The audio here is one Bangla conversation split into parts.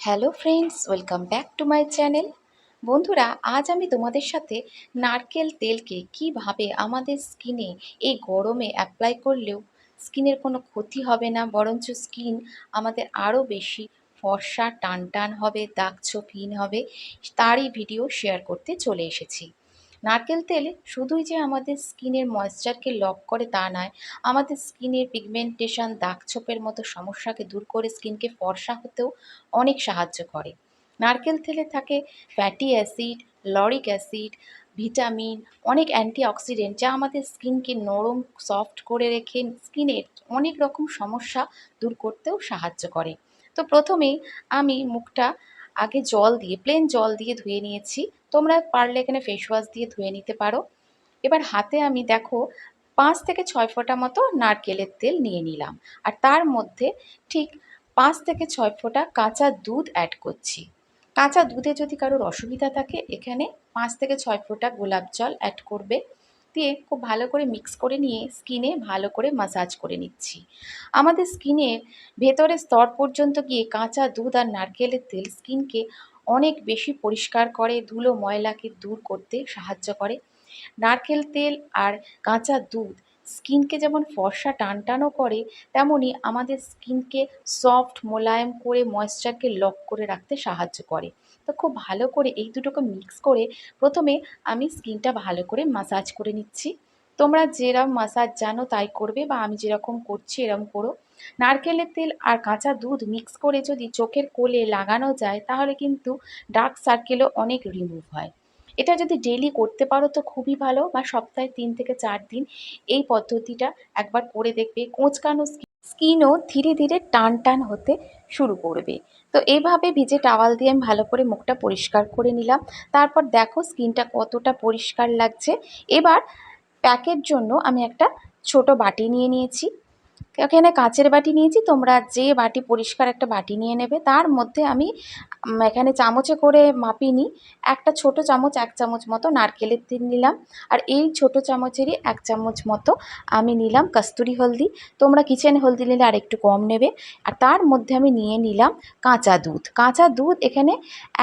Hello friends, welcome back to my channel. বন্ধুরা, আজ আমি তোমাদের সাথে নারকেল তেলকে কীভাবে আমাদের স্কিনে এই গরমে অ্যাপ্লাই করলেও স্কিনের কোনো ক্ষতি হবে না, বরঞ্চ স্কিন আমাদের আরও বেশি ফর্সা টান টান হবে দাগ ছোপহীন হবে, তারই ভিডিও শেয়ার করতে চলে এসেছি। নারকেল তেল শুধুই যে আমাদের স্কিনের ময়েশ্চারকে লক করে তা নয়, আমাদের স্কিনের পিগমেন্টেশন দাগ ছোপের মতো সমস্যাকে দূর করে স্কিনকে ফর্সা হতেও অনেক সাহায্য করে। নারকেল তেলে থাকে fatty acid lauric acid vitamin অনেক অ্যান্টিঅক্সিডেন্ট যা আমাদের স্কিনকে নরম সফট করে রেখে স্কিনের অনেক রকম সমস্যা দূর করতেও সাহায্য করে। তো প্রথমেই আমি মুখটা আগে জল দিয়ে প্লেন জল দিয়ে ধুয়ে নিয়েছি। তোমরা পারলে এখানে ফেস ওয়াশ দিয়ে ধুয়ে নিতে পারো। এবার হাতে আমি দেখো পাঁচ থেকে ছয় ফোঁটা মতো নারকেলের তেল নিয়ে নিলাম। আর তার মধ্যে ঠিক পাঁচ থেকে ছয় ফোঁটা কাঁচা দুধ অ্যাড করছি। কাঁচা দুধে যদি কারোর অসুবিধা থাকে, এখানে পাঁচ থেকে ছয় ফোঁটা গোলাপ জল অ্যাড করবে। দিয়ে খুব ভালো করে মিক্স করে নিয়ে স্কিনে ভালো করে মাসাজ করে নিচ্ছি। আমাদের স্কিনের ভেতরে স্তর পর্যন্ত গিয়ে কাঁচা দুধ আর নারকেলের তেল স্কিনকে অনেক বেশি পরিষ্কার করে, ধুলো ময়লাকে দূর করতে সাহায্য করে। নারকেল তেল আর কাঁচা দুধ স্কিনকে যেমন ফর্সা টানটানও করে তেমনই আমাদের স্কিনকে সফট মোলায়েম করে ময়েশ্চারকে লক করে রাখতে সাহায্য করে। তো খুব ভালো করে এই দুটোকে মিক্স করে প্রথমে আমি স্কিনটা ভালো করে মাসাজ করে নিচ্ছি। তোমরা যেরকম মাসাজ জানো তাই করবে বা আমি যেরকম করছি এরকম করো। নারকেলের তেল আর কাঁচা দুধ মিক্স করে যদি চোখের কোলে লাগানো যায় তাহলে কিন্তু ডার্ক সার্কেলও অনেক রিমুভ হয়। এটা যদি ডেলি করতে পারো তো খুবই ভালো বা সপ্তাহে তিন থেকে চার দিন এই পদ্ধতিটা একবার করে দেখবে। কোঁচকানো স্কিনও ধীরে ধীরে টান টান হতে শুরু করবে। তো এভাবে ভিজে টাওয়াল দিয়ে আমি ভালো করে মুখটা পরিষ্কার করে নিলাম। তারপর দেখো স্কিনটা কতটা পরিষ্কার লাগছে। এবার প্যাকের জন্য আমি একটা ছোট বাটি নিয়ে নিয়েছি। এখানে কাঁচের বাটি নিয়েছি, তোমরা যে বাটি পরিষ্কার একটা বাটি নিয়ে নেবে, তার মধ্যে আমি এখানে চামচে করে মাপিনি একটা ছোট চামচ, এক চামচ মতো নারকেলের তেল নিলাম, আর এই ছোট চামচেরই এক চামচ মতো আমি নিলাম কস্তুরি হলদি। তোমরা কিচেন হলদি নিলে আর একটু কম নেবে। আর তার মধ্যে আমি নিয়ে নিলাম কাঁচা দুধ। কাঁচা দুধ এখানে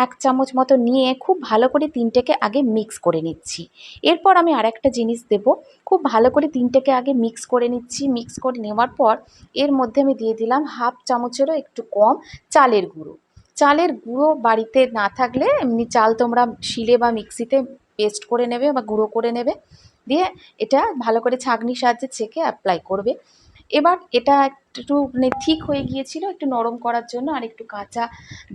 এক চামচ মতো নিয়ে খুব ভালো করে তিনটেকে আগে মিক্স করে নিচ্ছি। এরপর আমি আরেকটা জিনিস দেব। খুব ভালো করে তিনটেকে আগে মিক্স করে নিচ্ছি। মিক্স করে নেওয়ার পর এর মধ্যে আমি দিয়ে দিলাম হাফ চামচেরও একটু কম চালের গুঁড়ো। চালের গুঁড়ো বাড়িতে না থাকলে এমনি চাল তোমরা শিলে বা মিক্সিতে পেস্ট করে নেবে বা গুঁড়ো করে নেবে। দিয়ে এটা ভালো করে ছাঁকনির সাহায্যে ছেঁকে অ্যাপ্লাই করবে। এবার এটা একটু মানে ঠিক হয়ে গিয়েছিল একটু নরম করার জন্য আর একটু কাঁচা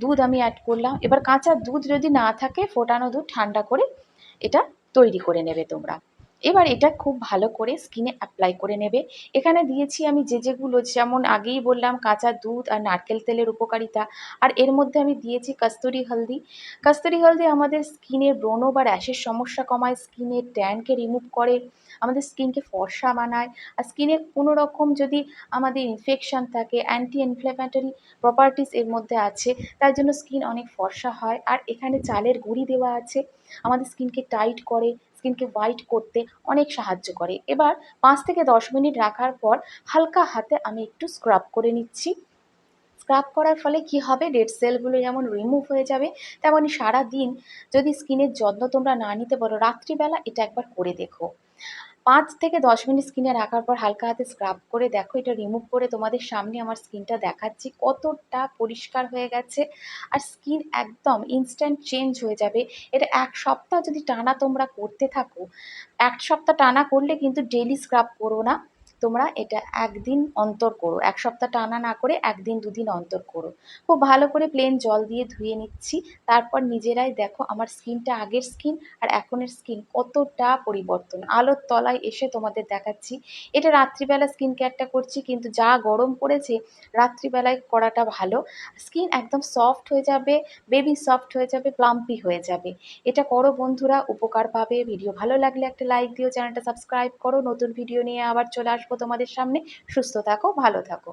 দুধ আমি অ্যাড করলাম। এবার কাঁচা দুধ যদি না থাকে ফোটানো দুধ ঠান্ডা করে এটা তৈরি করে নেবে তোমরা। এবার এটা খুব ভালো করে স্কিনে অ্যাপ্লাই করে নেবে। এখানে দিয়েছি আমি যে যেগুলো, যেমন আগেই বললাম, কাঁচা দুধ আর নারকেল তেলের উপকারিতা। আর এর মধ্যে আমি দিয়েছি কস্তুরি হলদি। কস্তুরি হলদি আমাদের স্কিনের ব্রণ বা র্যাশের সমস্যা কমায় স্কিনের ট্যানকে রিমুভ করে, আমাদের স্কিনকে ফর্সা বানায় আর স্কিনে কোনো রকম যদি আমাদের ইনফেকশান থাকে অ্যান্টি ইনফ্ল্যামেটরি প্রপার্টিস এর মধ্যে আছে, তার জন্য স্কিন অনেক ফর্সা হয়। আর এখানে চালের গুঁড়ি দেওয়া আছে, আমাদের স্কিনকে টাইট করে স্কিনকে হোয়াইট করতে অনেক সাহায্য করে। এবার পাঁচ থেকে দশ মিনিট রাখার পর হালকা হাতে আমি একটু স্ক্রাব করে নিচ্ছি। স্ক্রাব করার ফলে কি হবে? ডেড সেলগুলো যেমন রিমুভ হয়ে যাবে তেমনই সারা দিন যদি স্কিনের যত্ন তোমরা না নিতে পারো, রাত্রিবেলা এটা একবার করে দেখো। পাঁচ থেকে দশ মিনিট স্কিনে রাখার পর হালকা হাতে স্ক্রাব করে দেখো, এটা রিমুভ করে তোমাদের সামনে আমার স্কিনটা দেখাচ্ছি। কতটা পরিষ্কার হয়ে গেছে আর স্কিন একদম ইনস্ট্যান্ট চেঞ্জ হয়ে যাবে। এটা এক সপ্তাহ যদি টানা তোমরা করতে থাকো, এক সপ্তাহ টানা করলে কিন্তু ডেলি স্ক্রাব করো না। তোমরা এটা একদিন অন্তর করো। এক সপ্তাহ টানা না করে একদিন দুদিন অন্তর করো। খুব ভালো করে প্লেন জল দিয়ে ধুয়ে নিচ্ছি। তারপর নিজেরাই দেখো আমার স্কিনটা আগের স্কিন আর এখনের স্কিন কতটা পরিবর্তন। আলোর তলায় এসে তোমাদের দেখাচ্ছি। এটা রাত্রিবেলা স্কিন কেয়ারটা করছি কিন্তু যা গরম পড়েছে রাত্রিবেলায় করাটা ভালো। স্কিন একদম সফট হয়ে যাবে বেবি সফট হয়ে যাবে প্লাম্পি হয়ে যাবে। এটা করো বন্ধুরা, উপকার পাবে। ভিডিও ভালো লাগলে একটা লাইক দিও, চ্যানেলটা সাবস্ক্রাইব করো। নতুন ভিডিও নিয়ে আবার চলে আসব। তোমাদের সামনে সুস্থ থাকো ভালো থাকো।